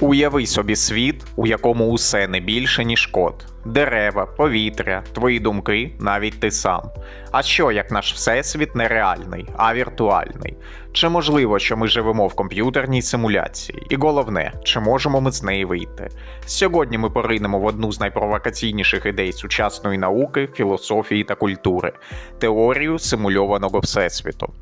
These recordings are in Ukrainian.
Уяви собі світ, у якому усе не більше, ніж код. Дерева, повітря, твої думки, навіть ти сам. А що, як наш всесвіт не реальний, а віртуальний? Чи можливо, що ми живемо в комп'ютерній симуляції? І головне, чи можемо ми з неї вийти? Сьогодні ми поринемо в одну з найпровокаційніших ідей сучасної науки, філософії та культури теорію симульованого всесвіту.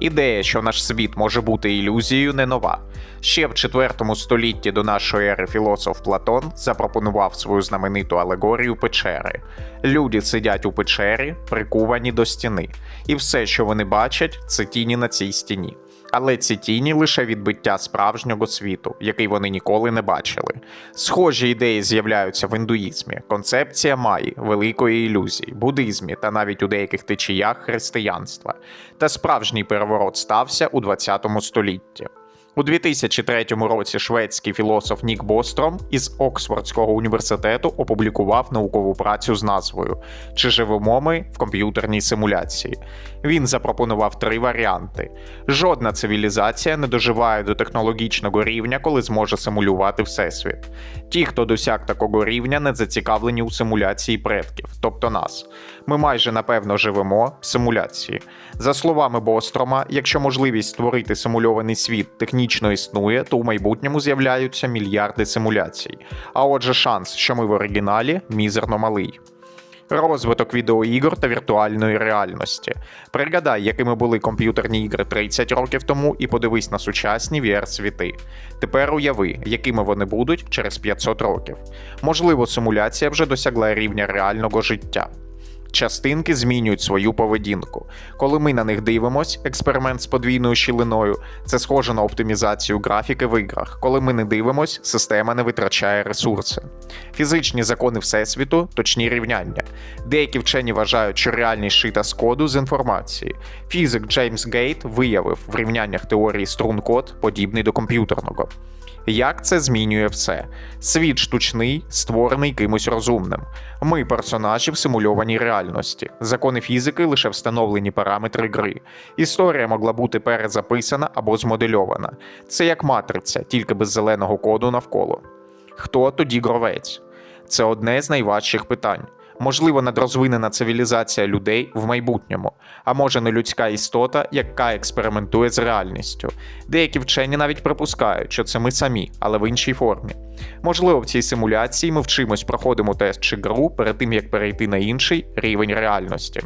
Ідея, що наш світ може бути ілюзією, не нова. Ще в 4 столітті до нашої ери філософ Платон запропонував свою знамениту алегорію печери. Люди сидять у печері, прикувані до стіни, і все, що вони бачать, це тіні на цій стіні. Але ці тіні лише відбиття справжнього світу, який вони ніколи не бачили. Схожі ідеї з'являються в індуїзмі, концепція маї, великої ілюзії, буддизмі та навіть у деяких течіях християнства. Та справжній переворот стався у 20 столітті. У 2003 році шведський філософ Нік Бостром із Оксфордського університету опублікував наукову працю з назвою Чи живемо ми в комп'ютерній симуляції. Він запропонував три варіанти: жодна цивілізація не доживає до технологічного рівня, коли зможе симулювати всесвіт. Ті, хто досяг такого рівня, не зацікавлені у симуляції предків, тобто нас. Ми майже напевно живемо в симуляції. За словами Бострома, якщо можливість створити симульований світ технічно існує, то у майбутньому з'являються мільярди симуляцій. А отже, шанс, що ми в оригіналі, мізерно малий. Розвиток відеоігор та віртуальної реальності. Пригадай, якими були комп'ютерні ігри 30 років тому, і подивись на сучасні VR-світи. Тепер уяви, якими вони будуть через 500 років. Можливо, симуляція вже досягла рівня реального життя. Частинки змінюють свою поведінку. Коли ми на них дивимось, експеримент з подвійною щілиною, це схоже на оптимізацію графіки в іграх. Коли ми не дивимось, система не витрачає ресурси. Фізичні закони Всесвіту точні рівняння. Деякі вчені вважають, що реальність шита з коду з інформації. Фізик Джеймс Гейт виявив в рівняннях теорії струн код, подібний до комп'ютерного. Як це змінює все? Світ штучний, створений кимось розумним. Ми персонажі в симульованій реальності. Закони фізики лише встановлені параметри гри. Історія могла бути перезаписана або змодельована. Це як матриця, тільки без зеленого коду навколо. Хто тоді гровець? Це одне з найважчих питань. Можливо, надрозвинена цивілізація людей в майбутньому, а може не людська істота, яка експериментує з реальністю. Деякі вчені навіть припускають, що це ми самі, але в іншій формі. Можливо, в цій симуляції ми вчимось, проходимо тест чи гру перед тим, як перейти на інший рівень реальності.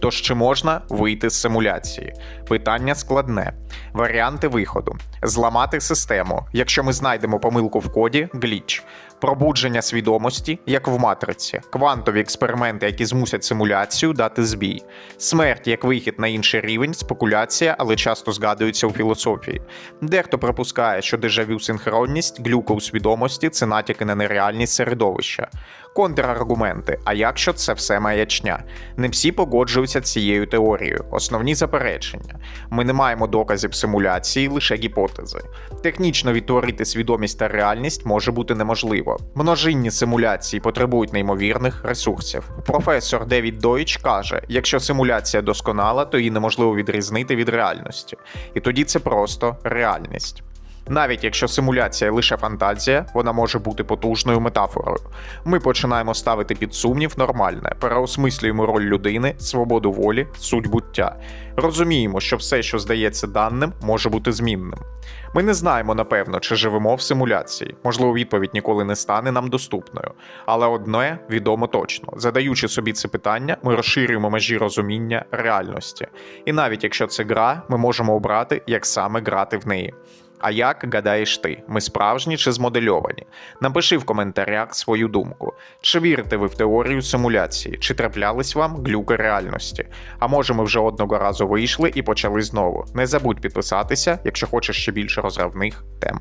Тож чи можна вийти з симуляції? Питання складне. Варіанти виходу: зламати систему, якщо ми знайдемо помилку в коді, гліч, пробудження свідомості, як в матриці, квантові експерименти, які змусять симуляцію дати збій, смерть як вихід на інший рівень, спекуляція, але часто згадується у філософії. Дехто припускає, що дежавю синхронність, глюка у свідомості це натяки на нереальність середовища. Контраргументи. А якщо це все маячня? Не всі погоджуються цією теорією. Основні заперечення: ми не маємо доказів симуляції, лише гіпотези. Технічно відтворити свідомість та реальність може бути неможливо. Множинні симуляції потребують неймовірних ресурсів. Професор Девід Дойч каже: якщо симуляція досконала, то її неможливо відрізнити від реальності. І тоді це просто реальність. Навіть якщо симуляція лише фантазія, вона може бути потужною метафорою. Ми починаємо ставити під сумнів нормальне, переосмислюємо роль людини, свободу волі, суть буття. Розуміємо, що все, що здається даним, може бути змінним. Ми не знаємо напевно, чи живемо в симуляції. Можливо, відповідь ніколи не стане нам доступною. Але одне відомо точно: задаючи собі це питання, ми розширюємо межі розуміння реальності. І навіть якщо це гра, ми можемо обрати, як саме грати в неї. А як гадаєш ти, ми справжні чи змодельовані? Напиши в коментарях свою думку. Чи вірите ви в теорію симуляції, чи траплялись вам глюки реальності? А може ми вже одного разу вийшли і почали знову. Не забудь підписатися, якщо хочеш ще більше розривних тем.